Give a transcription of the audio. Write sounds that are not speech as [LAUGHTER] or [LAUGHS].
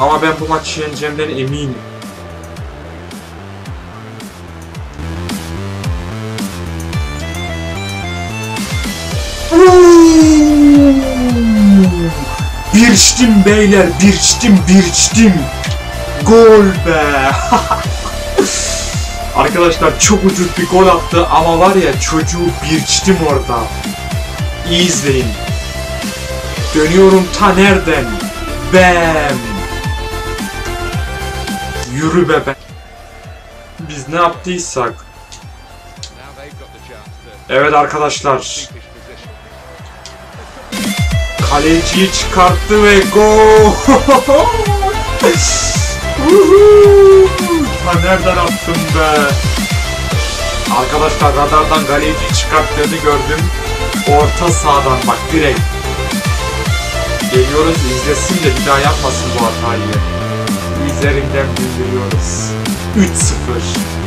Ama ben bu maçı yeneceğimden eminim. Birçtim beyler, birçtim, birçtim. Gol be. [LAUGHS] Arkadaşlar çok ucuz bir gol attı ama var ya çocuğu birçtim orada. İyi izleyin. Dönüyorum ta nereden? Bam. Yürü be be. Biz ne yaptıysak. Evet arkadaşlar. Kaleciyi çıkarttı ve gol. [LAUGHS] Ta nereden attın be? Arkadaşlar radardan kaleciyi çıkarttığını gördüm. Orta sahadan bak direkt. Geliyoruz izlesin de bir daha yapmasın bu hatayı. It's üzülüyoruz. 3-0.